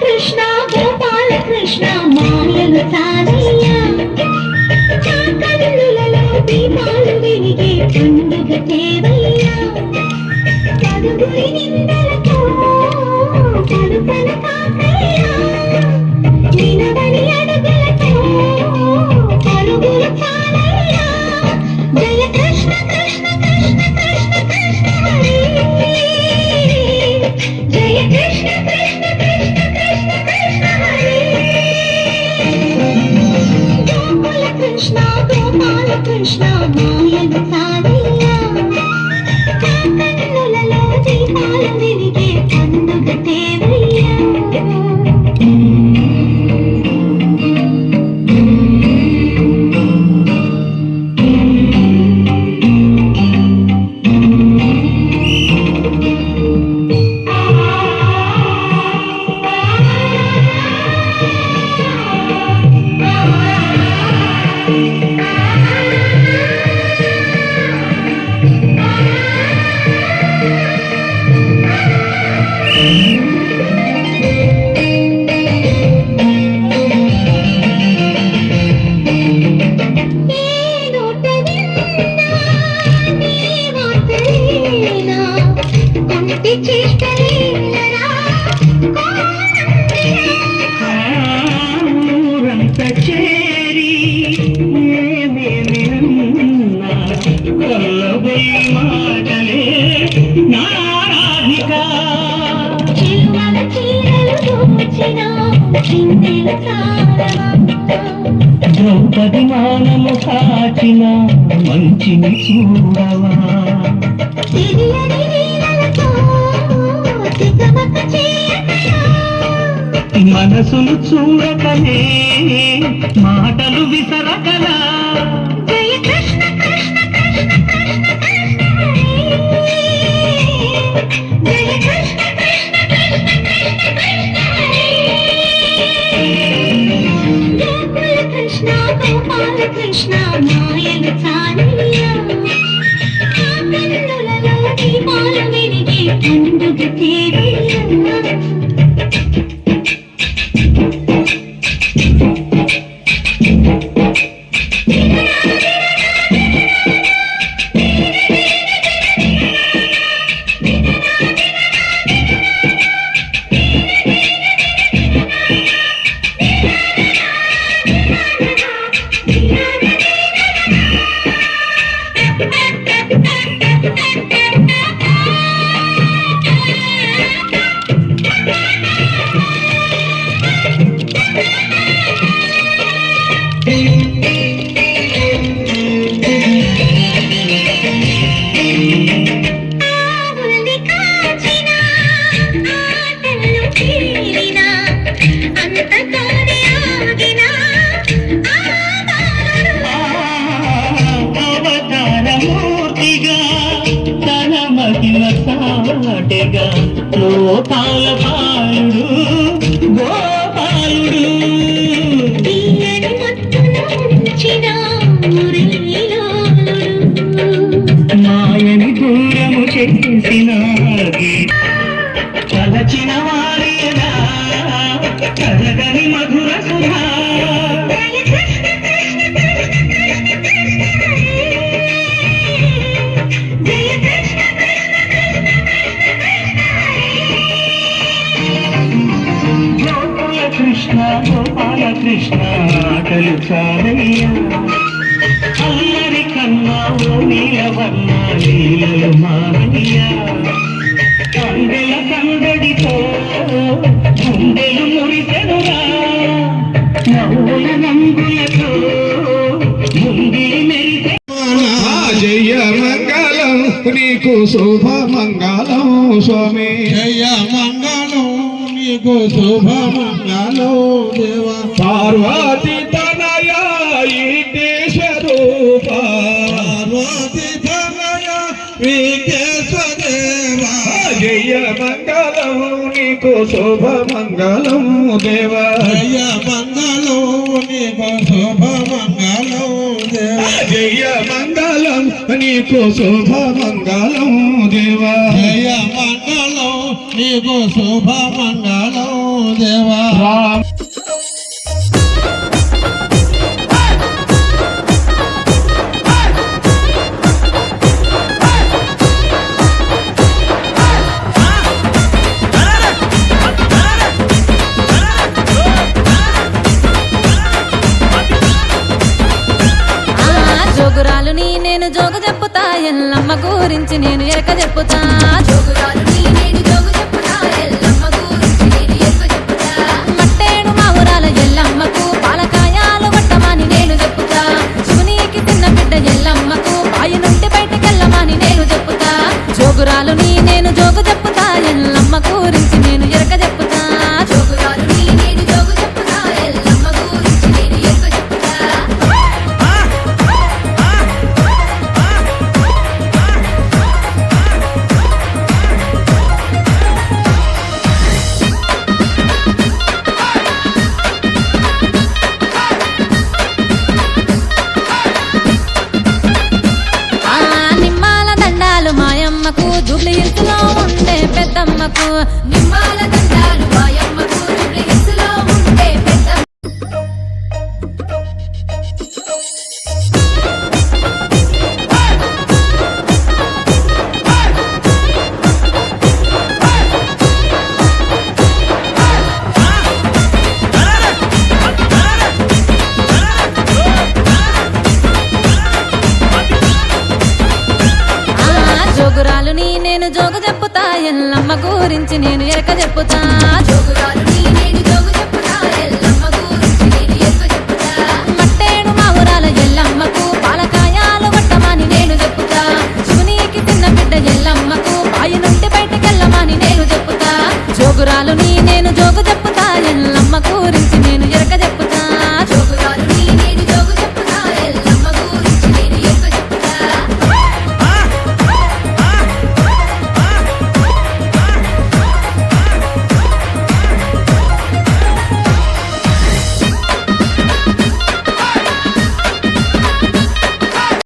కృష్ణ గోపాల కృష్ణ మాయలు గోపాల ద్రౌపది మానము కాచిన మంచిని చూడవా? మనసును చూడకనే మాటలు విసరకలా గోపాల మాయలు చాలయ్య ఆ వెలిగే పండుగ తేవయ్య లోకాల పాలుడు గోపాలుడు. మాయని దూరము చేసిన తలచిన వారేనా కలగని కృష్ణ గోపాల కృష్ణ ఆటలు చాలయ్యా అల్లరి కన్నా ఓ నీలవన్న లీలలు మారయ్యా. కండెల కందడితో గుండెలు మురిసెనురా. నవ్వుల నంగులతో ముంగిలి మెరిసె జయ మంగళం నీకు శుభ మంగళం స్వామి. జయ మంగళం. నీకు శుభమంగళో దేవ. పార్వతి తనయ ఈటేశ రూప. పార్వతి తనయ మంగళం నీకు శుభమంగళం దేవ. మంగళం నీకు శుభమంగళం దేవ. మంగళం నీకు శుభమంగళం దేవా. జోగురాలు నీ నేను జోగు చెప్పుతా ఎల్లమ్మ కూరించి Nana జోగ చెప్పుతా ఎల్లమ్మ గురించి నేను ఎరక చెప్పుతా. జోగురాలు నేను